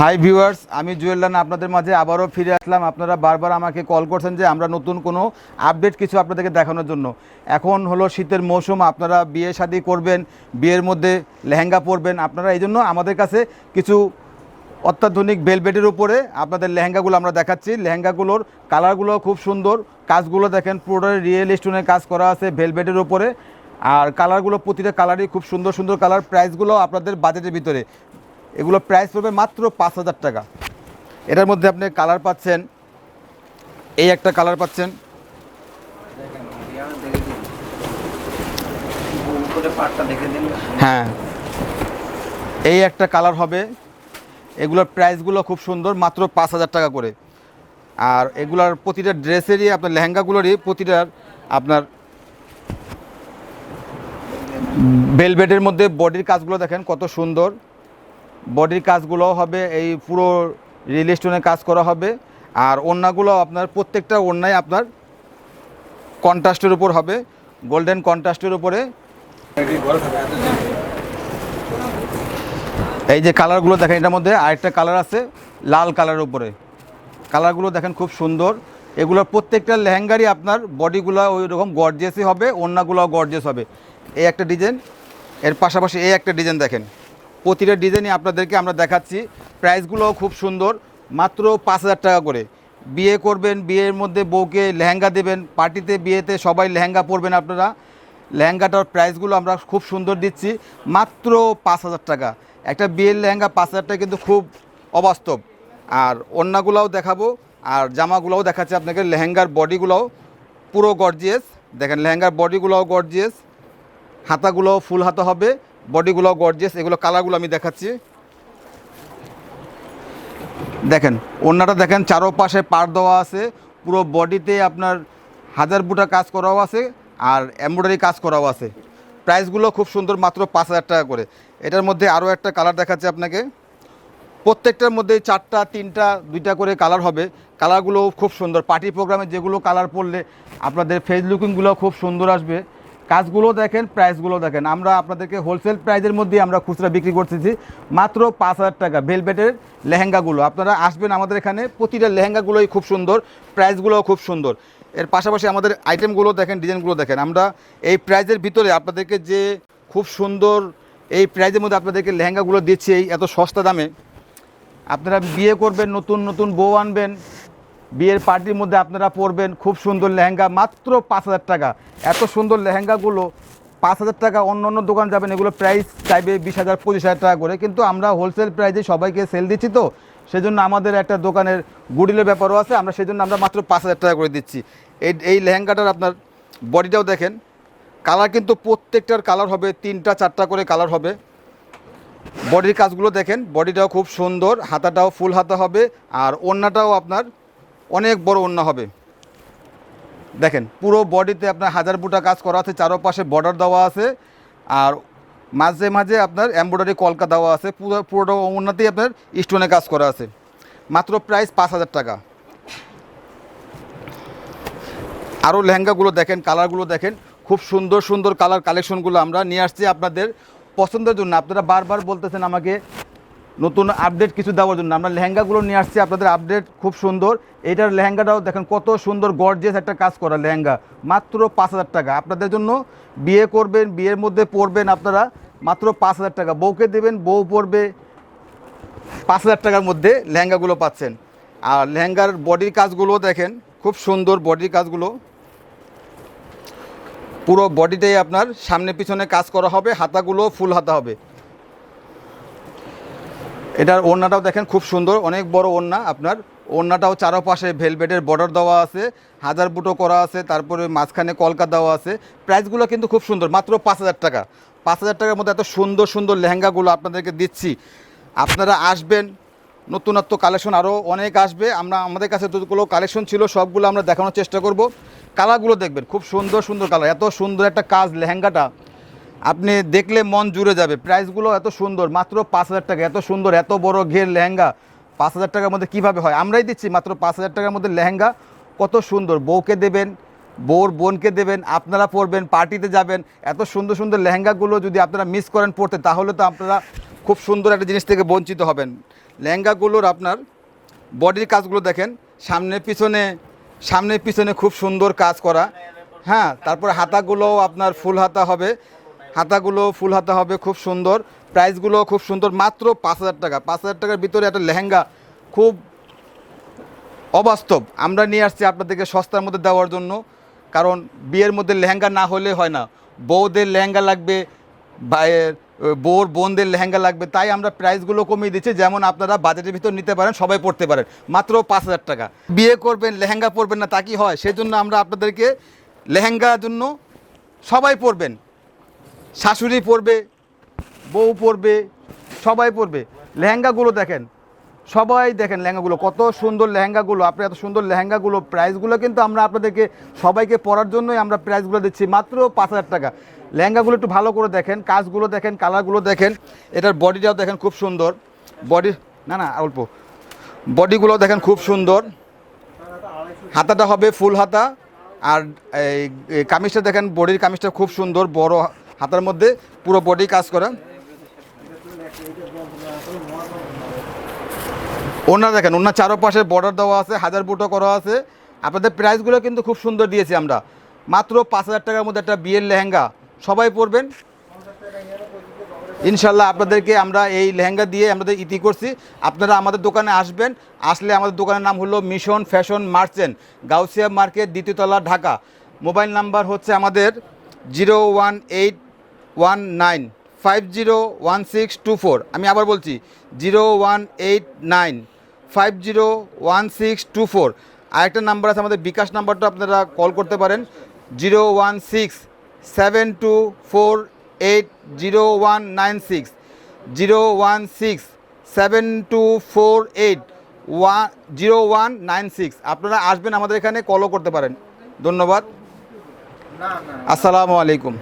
Hi viewers আমি জুয়েল আপনাদের মাঝে আবারও ফিরে আসলাম। আপনারা বারবার আমাকে কল করছেন যে আমরা নতুন কোনো আপডেট কিছু আপনাদেরকে দেখানোর জন্য। এখন হলো শীতের মৌসুম, আপনারা বিয়ে শাদী করবেন, বিয়ের মধ্যে লেহেঙ্গা পরবেন। আপনারা এই জন্য আমাদের কাছে কিছু অত্যাধুনিক বেলবেটের উপরে আপনাদের লেহেঙ্গাগুলো আমরা দেখাচ্ছি। লেহেঙ্গাগুলোর কালারগুলো খুব সুন্দর। কাজগুলো দেখেন পুরোটা রিয়েল স্টোনের কাজ করা আছে ভেলভেটের উপরে। আর কালারগুলো প্রতিটা কালারই খুব সুন্দর সুন্দর কালার প্রাইসগুলো আপনাদের বাজেটের ভিতরে। এগুলো প্রাইস পড়বে মাত্র পাঁচ হাজার টাকা। এটার মধ্যে আপনি কালার পাচ্ছেন, এই একটা কালার পাচ্ছেন। হ্যাঁ এই একটা কালার হবে। এগুলোর প্রাইসগুলো খুব সুন্দর, মাত্র পাঁচ হাজার টাকা করে। আর এগুলার প্রতিটা ড্রেসেরই, আপনার লেহেঙ্গাগুলোরই প্রতিটার আপনার বেলভেটের মধ্যে বডির কাজগুলো দেখেন কত সুন্দর। বডির কাজগুলো হবে, এই পুরো রিল স্টোনের কাজ করা হবে। আর ওড়নাগুলো আপনার প্রত্যেকটা ওড়নায় আপনার কন্ট্রাস্টের উপর হবে, গোল্ডেন কন্ট্রাস্টের উপরে। এই যে কালারগুলো দেখেন, এটার মধ্যে আরেকটা কালার আছে, লাল কালারের উপরে। কালারগুলো দেখেন খুব সুন্দর। এগুলোর প্রত্যেকটা লেহেঙ্গারই আপনার বডিগুলো ওই রকম গর্জিয়াসই হবে ওড়নাগুলো গর্জিয়াস হবে। এই একটা ডিজাইন, এর পাশাপাশি এই একটা ডিজাইন দেখেন। প্রতিটা ডিজাইনই আপনাদেরকে আমরা দেখাচ্ছি। প্রাইসগুলোও খুব সুন্দর, মাত্র পাঁচ হাজার টাকা করে। বিয়ে করবেন, বিয়ের মধ্যে বউকে লেহেঙ্গা দেবেন, পার্টিতে বিয়েতে সবাই লেহেঙ্গা পরবেন আপনারা। লেহেঙ্গাটার প্রাইসগুলো আমরা খুব সুন্দর দিচ্ছি, মাত্র পাঁচ হাজার টাকা। একটা বিয়ের লেহেঙ্গা পাঁচ হাজার টাকা কিন্তু খুব অবাস্তব। আর ওড়নাগুলোও দেখাবো, আর জামাগুলোও দেখাচ্ছি আপনাকে, লেহেঙ্গার বডিগুলোও পুরো গর্জিয়াস দেখেন, লেহেঙ্গার বডিগুলোও গর্জিয়াস হাতাগুলোও ফুল হাতা হবে। বডিগুলোও গর্জেস এগুলো কালারগুলো আমি দেখাচ্ছি। দেখেন, ওড়নাটা দেখেন, চারোপাশে পার দেওয়া আছে, পুরো বডিতে আপনার হাজার বুটা কাজ করাও আছে, আর এমব্রয়ডারি কাজ করাও আছে। প্রাইসগুলো খুব সুন্দর, মাত্র পাঁচ হাজার টাকা করে। এটার মধ্যে আরও একটা কালার দেখাচ্ছে আপনাকে। প্রত্যেকটার মধ্যে চারটা, তিনটা, দুইটা করে কালার হবে। কালারগুলো খুব সুন্দর। পার্টি প্রোগ্রামে যেগুলো কালার পড়লে আপনাদের ফেস লুকিংগুলো খুব সুন্দর আসবে। কাজগুলো দেখেন প্রাইসগুলো দেখেন। আমরা আপনাদেরকে হোলসেল প্রাইজের মধ্যে আমরা খুচরা বিক্রি করতেছি। মাত্র পাঁচ হাজার টাকা ভেলভেটের লেহেঙ্গাগুলো। আপনারা আসবেন আমাদের এখানে, প্রতিটা লেহেঙ্গাগুলোই খুব সুন্দর প্রাইসগুলোও খুব সুন্দর। এর পাশাপাশি আমাদের আইটেমগুলো দেখেন ডিজাইনগুলো দেখেন। আমরা এই প্রাইজের ভিতরে আপনাদেরকে যে খুব সুন্দর এই প্রাইজের মধ্যে আপনাদেরকে লেহেঙ্গাগুলো দিচ্ছি, এই এত সস্তা দামে। আপনারা বিয়ে করবেন, নতুন নতুন বউ আনবেন বিয়ের পার্টির মধ্যে আপনারা পরবেন খুব সুন্দর লেহেঙ্গা, মাত্র পাঁচ হাজার টাকা। এত সুন্দর লেহেঙ্গাগুলো, পাঁচ হাজার টাকা অন্য অন্য দোকান যাবেন, এগুলো প্রাইস চাইবে বিশ হাজার, পঁচিশ হাজার টাকা করে। কিন্তু আমরা হোলসেল প্রাইসে সবাইকে সেল দিচ্ছি তো, সেজন্য আমাদের একটা দোকানের গুডিলের ব্যাপারও আছে, আমরা সেজন্য আমরা মাত্র পাঁচ হাজার টাকা করে দিচ্ছি। এই এই লেহেঙ্গাটার আপনার বডিটাও দেখেন কালার কিন্তু প্রত্যেকটার কালার হবে, তিনটা, চারটা করে কালার হবে। বডির কাজগুলো দেখেন, বডিটাও খুব সুন্দর, হাতাটাও ফুল হাতা হবে, আর ওড়নাটাও আপনার অনেক বড় ওড়না হবে। দেখেন, পুরো বডিতে আপনার হাজার বুটা কাজ করা আছে, চারোপাশে বর্ডার দেওয়া আছে, আর মাঝে মাঝে আপনার এমব্রয়ডারি কলকা দেওয়া আছে, পুরো, পুরোটা ওড়নাতেই আপনার স্টোনে কাজ করা আছে। মাত্র প্রাইস পাঁচ হাজার টাকা। আরও লেহেঙ্গাগুলো দেখেন কালারগুলো দেখেন, খুব সুন্দর সুন্দর কালার কালেকশনগুলো আমরা নিয়ে আসছি আপনাদের পছন্দের জন্য। আপনারা বারবার বলতেছেন আমাকে নতুন আপডেট কিছু দেওয়ার জন্য। আমরা লেহেঙ্গাগুলো নিয়ে আসছি, আপনাদের আপডেট খুব সুন্দর। এইটার লেহেঙ্গাটাও দেখেন কত সুন্দর গর্জিয়াস একটা কাজ করা লেহেঙ্গা। মাত্র পাঁচ হাজার টাকা। আপনাদের জন্য বিয়ে করবেন, বিয়ের মধ্যে পরবেন আপনারা, মাত্র পাঁচ হাজার টাকা। বউকে দেবেন, বউ পরবে, পাঁচ হাজার টাকার মধ্যে লেহেঙ্গাগুলো পাচ্ছেন। আর লেহেঙ্গার বডির কাজগুলো দেখেন, খুব সুন্দর বডির কাজগুলো। পুরো বডিটাই আপনার সামনে পিছনে কাজ করা হবে, হাতাগুলো ফুল হাতা হবে। এটার ওড়নাটাও দেখেন খুব সুন্দর, অনেক বড় ওড়না। আপনার ওড়নাটাও চারোপাশে ভেলভেটের বর্ডার দেওয়া আছে, হাজার বুটো করা আছে, তারপরে মাঝখানে কলকা দেওয়া আছে। প্রাইসগুলো কিন্তু খুব সুন্দর, মাত্র পাঁচ হাজার টাকা। পাঁচ হাজার টাকার মধ্যে এত সুন্দর সুন্দর লেহেঙ্গাগুলো আপনাদেরকে দিচ্ছি। আপনারা আসবেন, নতুনত্ব কালেকশন আরও অনেক আসবে। আমরা, আমাদের কাছে যতগুলো কালেকশন ছিল, সবগুলো আমরা দেখানোর চেষ্টা করব। কালারগুলো দেখবেন, খুব সুন্দর সুন্দর কালার এত সুন্দর একটা কাজ, লেহেঙ্গাটা। আপনি দেখলে মন জুড়ে যাবে। প্রাইসগুলো এত সুন্দর, মাত্র পাঁচ হাজার টাকা, এত সুন্দর, এত বড় ঘের লেহেঙ্গা। পাঁচ হাজার টাকার মধ্যে কীভাবে হয়? আমরাই দিচ্ছি, মাত্র পাঁচ হাজার টাকার মধ্যে লেহেঙ্গা। কত সুন্দর, বউকে দেবেন, বউর বোনকে দেবেন, আপনারা পরবেন, পার্টিতে যাবেন। এত সুন্দর সুন্দর লেহেঙ্গাগুলো যদি আপনারা মিস করেন পড়তে, তাহলে তো আপনারা খুব সুন্দর একটা জিনিস থেকে বঞ্চিত হবেন। লেহেঙ্গাগুলোর আপনার বডির কাজগুলো দেখেন, সামনে পিছনে সামনে পিছনে খুব সুন্দর কাজ করা। হ্যাঁ তারপর হাতাগুলোও আপনার ফুল হাতা হবে। হাতাগুলো ফুল হাতা হবে, খুব সুন্দর। প্রাইসগুলো খুব সুন্দর, মাত্র পাঁচ হাজার টাকা। পাঁচ হাজার টাকার ভিতরে একটা লেহেঙ্গা খুব অবাস্তব। আমরা নিয়ে আসছি আপনাদেরকে সস্তার মধ্যে দেওয়ার জন্য, কারণ বিয়ের মধ্যে লেহেঙ্গা না হলে হয় না। বউদের লেহেঙ্গা লাগবে, ভাইয়ের বউর, বোনদের লেহেঙ্গা লাগবে, তাই আমরা প্রাইসগুলো কমিয়ে দিচ্ছি, যেমন আপনারা বাজেটের ভিতর নিতে পারেন, সবাই পড়তে পারেন। মাত্র পাঁচ হাজার টাকা। বিয়ে করবেন, লেহেঙ্গা পরবেন না, তা কি হয়? সেজন্য আমরা আপনাদেরকে লেহেঙ্গার জন্য সবাই পরবেন। শাশুড়ি পরবে, বউ পরবে, সবাই পরবে। লেহেঙ্গাগুলো দেখেন, সবাই দেখেন লেহেঙ্গাগুলো, কত সুন্দর লেহেঙ্গাগুলো আপনি এত সুন্দর লেহেঙ্গাগুলো, প্রাইসগুলো কিন্তু আমরা আপনাদেরকে সবাইকে পরার জন্যই আমরা প্রাইসগুলো দিচ্ছি, মাত্র পাঁচ হাজার টাকা। লেহেঙ্গাগুলো একটু ভালো করে দেখেন, কাজগুলো দেখেন, কালারগুলো দেখেন, এটার বডিটাও দেখেন খুব সুন্দর। বডি, না না অল্প। বডিগুলো দেখেন খুব সুন্দর। হাতাটা হবে ফুল হাতা, আর এই কামিজটা দেখেন, বডির কামিজটা খুব সুন্দর, বড় হাতার মধ্যে পুরো বডি কাজ করা। ওনার দেখেন ওনার চারোপাশে বর্ডার দেওয়া আছে, হাজার বুটো করা আছে। আপনাদের প্রাইসগুলো কিন্তু খুব সুন্দর দিয়েছি আমরা। মাত্র পাঁচ হাজার টাকার মধ্যে একটা বিয়ের লেহেঙ্গা। সবাই পরবেন। ইনশাল্লাহ আপনাদেরকে আমরা এই লেহেঙ্গা দিয়ে আমাদের ইতি করছি। আপনারা আমাদের দোকানে আসবেন। আসলে আমাদের দোকানের নাম হলো mission fashion merchant, Gausia market, দ্বিতীয়তলা, Dhaka. Mobile number হচ্ছে আমাদের zero one eight one nine five zero one six two four আমি আবার বলছি zero one eight nine five zero one six two four আরেকটা নাম্বার আছে আমাদের বিকাশ নাম্বারটা আপনারা কল করতে পারেন zero one six seven two four eight zero one nine six zero one six seven two four eight one zero one nine six আপনারা আসবেন আমাদের এখানে কলও করতে পারেন। ধন্যবাদ। আসসালামু আলাইকুম।